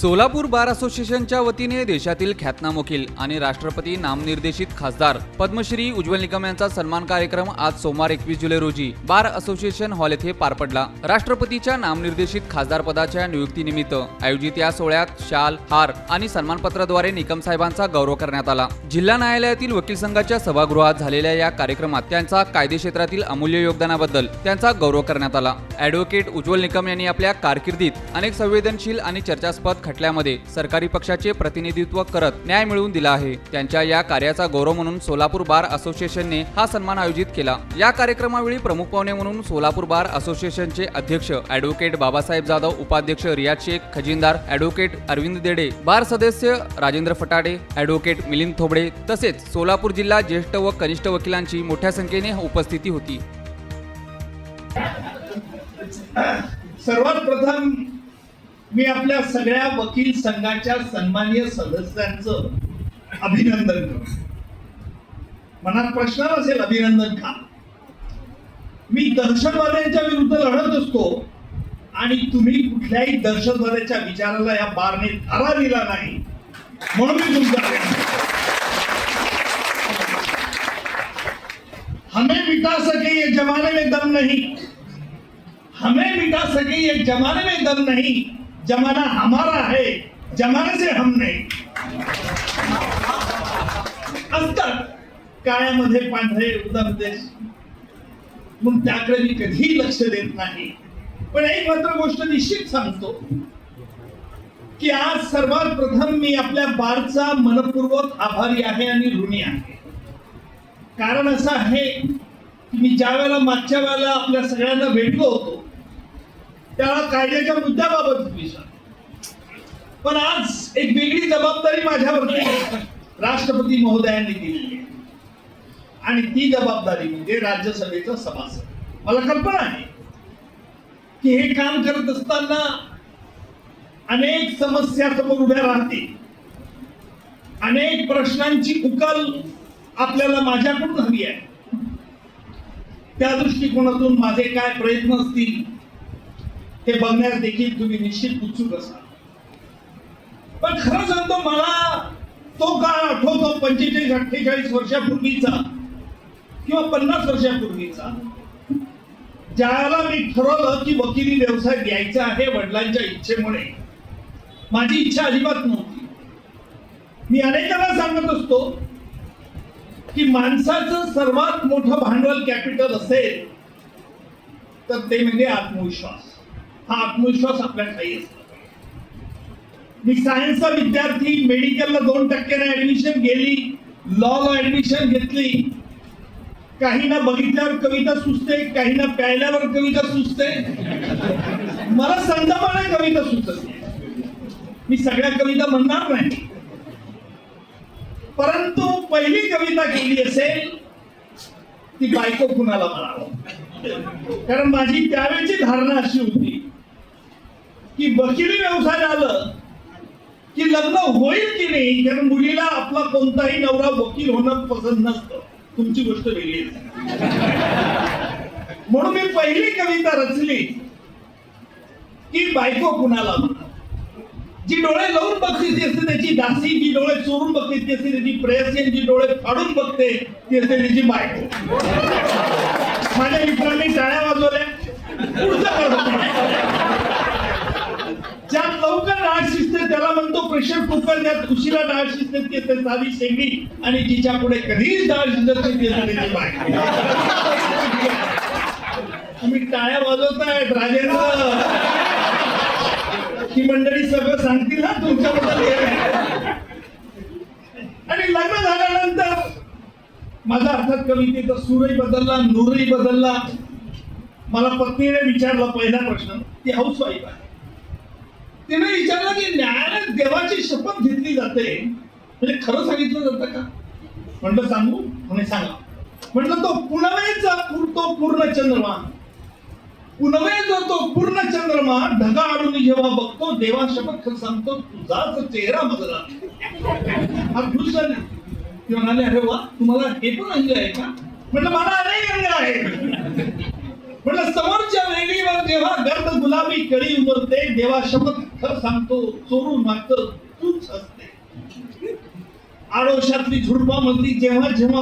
सोलापूर बार असोसिएशनच्या वतीने देशातील ख्यातनाम वकील आणि राष्ट्रपती नामनिर्देशित खासदार पद्मश्री उज्ज्वल निकम यांचा सन्मान कार्यक्रम आज सोमवार एकवीस जुलै रोजी बार असोसिएशन हॉल येथे पार पडला. राष्ट्रपतीच्या नामनिर्देशित खासदार पदाच्या नियुक्तीनिमित्त आयोजित या सोहळ्यात शाल हार आणि सन्मानपत्राद्वारे निकम साहेबांचा गौरव करण्यात आला. जिल्हा न्यायालयातील वकील संघाच्या सभागृहात झालेल्या या कार्यक्रमात त्यांचा कायदे क्षेत्रातील अमूल्य योगदानाबद्दल त्यांचा गौरव करण्यात आला. ॲडव्होकेट उज्ज्वल निकम यांनी आपल्या कारकिर्दीत अनेक संवेदनशील आणि चर्चास्पद खटल्यामध्ये सरकारी पक्षाचे प्रतिनिधित्व करत न्याय मिळवून दिला आहे. त्यांच्या या कार्याचा गौरव म्हणून सोलापूर बार असोसिएशनने हा सन्मान आयोजित केला. या कार्यक्रमावेळी प्रमुख पाहुणे म्हणून सोलापूर बार असोसिएशनचे अध्यक्ष ॲडव्होकेट बाबासाहेब जाधव उपाध्यक्ष रियाज शेख खजिनदार ॲडव्होकेट अरविंद देडे बार सदस्य राजेंद्र फटाडे ॲडव्होकेट मिलिंद थोबडे तसेच सोलापूर जिल्हा ज्येष्ठ व कनिष्ठ वकिलांची मोठ्या संख्येने उपस्थिती होती. सर्वात प्रथम मी आपल्या सगळ्या वकील संघाच्या सन्मान्य सदस्यांचं अभिनंदन करतो. मनात प्रश्न असेल अभिनंदन का मी दहशतवाद्यांच्या विरुद्ध लढत असतो आणि तुम्ही कुठल्याही दहशतवाद्याच्या विचाराला या बारने थारा दिला नाही. म्हणून मी तुमचा अभिनंदन हमें मिटा सके ये जमाने में दम नहीं. हमें मिटा सके ये जमाने में दम नहीं. जमाना हमारा है जमाने से हम नहीं। असतात काळ्यामध्ये पांढरे उदरदेश मग त्याकडे मी कधीही लक्ष देत नाही. पण एक मात्र गोष्ट निश्चित सांगतो की आज सर्वात प्रथम मी आपल्या बारचा मनपूर्वक आभारी आहे आणि ऋणी आहे. कारण असं आहे की मी ज्या वेळेला मागच्या वेळेला आपल्या सगळ्यांना भेटलो होतो त्या कायद्याच्या मुद्द्याबाबत. विचार पण आज एक वेगळी जबाबदारी माझ्यावरती राष्ट्रपती महोदयांनी दिलेली आहे. आणि ती जबाबदारी म्हणजे राज्यसभेचा सभासद. मला कल्पना आहे की हे काम करत असताना अनेक समस्या समोर उभ्या राहतील. अनेक प्रश्नांची उकल आपल्याला माझ्याकडून हवी आहे. त्या दृष्टिकोनातून माझे काय प्रयत्न असतील हे बघण्यास देखील तुम्ही निश्चित उत्सुक असाल. पण खरं सांगतो मला तो काळ आठवतो पंचेचाळीस अठ्ठेचाळीस वर्षापूर्वीचा किंवा पन्नास वर्षापूर्वीचा. ज्याला मी ठरवलं की वकिली व्यवसाय घ्यायचा आहे वडिलांच्या इच्छेमुळे. माझी इच्छा अजिबात नव्हती. मी अनेकांना सांगत असतो की माणसाचं सर्वात मोठं भांडवल कॅपिटल असेल तर ते म्हणजे आत्मविश्वास. हा आत्मविश्वास आपल्या काही असतो. मी सायन्सचा विद्यार्थी मेडिकलला दोन टक्क्याने ऍडमिशन गेली लॉला ऍडमिशन घेतली. काही ना बघितल्यावर कविता सुचते काही ना प्यायल्यावर कविता सुचते. मला संदर्भाने कविता सुचत मी सगळ्या कविता म्हणणार नाही. परंतु पहिली कविता केली असेल ती बायको कुणाला म्हणावं? कारण माझी त्यावेळची धारणा अशी होती. की वकिली व्यवसाय झालं की लग्न होईल की नाही कारण मुलीला आपला कोणताही नवरा वकील होणं पसंत नसतं. तुमची गोष्ट वेगळी म्हणून मी पहिली कविता रचली की बायको कुणाला जी डोळे लावून बघते ती असते त्याची दासी जी डोळे चोरून बघते ती असते त्याची प्रेयसी जी डोळे फाडून बघते ती असते त्याची बायको. माझ्या मित्रांनी टाळ्या वाजवल्या. पुढचं कळलं. ज्यात लवकर डाळ शिजते त्याला म्हणतो प्रेशर कुकर ज्यात उशिरा डाळ शिजते ती असते साधी शेंगडी आणि जिच्या पुढे कधीच डाळ शिजत नाही ती तुम्ही टाळ्या वाजवतायत राजेंद्र. ही मंडळी सगळं सांगतील ना तुमच्याबद्दल आणि लग्न झाल्यानंतर माझा अर्थात कवितेचा सूरही बदलला नूरही बदलला. मला पत्नीने विचारला पहिला प्रश्न ती हाऊस वाईफ आहे. तिने विचारलं की न्यायालयात देवाची शपथ घेतली जाते. म्हणजे खरं सांगितलं जातं का? म्हणलं सांगू? म्हणे सांगा. म्हटलं तो पुनवेचा तो पूर्ण चंद्रमा पुनवे जो तो पूर्ण चंद्रमा ढगा आडून जेव्हा बघतो देवा शपथ खरं सांगतो तुझाच चेहरा बदला हा दुसरा ते म्हणाले अरे वा तुम्हाला हे पण अंग आहे का? म्हटलं मला अरे अंग आहे म्हणलं समोरच्या वेगळीवर जेव्हा गर्द गुलाबी कळी उमरते देवा शपथ खर सांगतो चोरून मागतं तूच असते आडोशातली झुडपामधली जेव्हा जेव्हा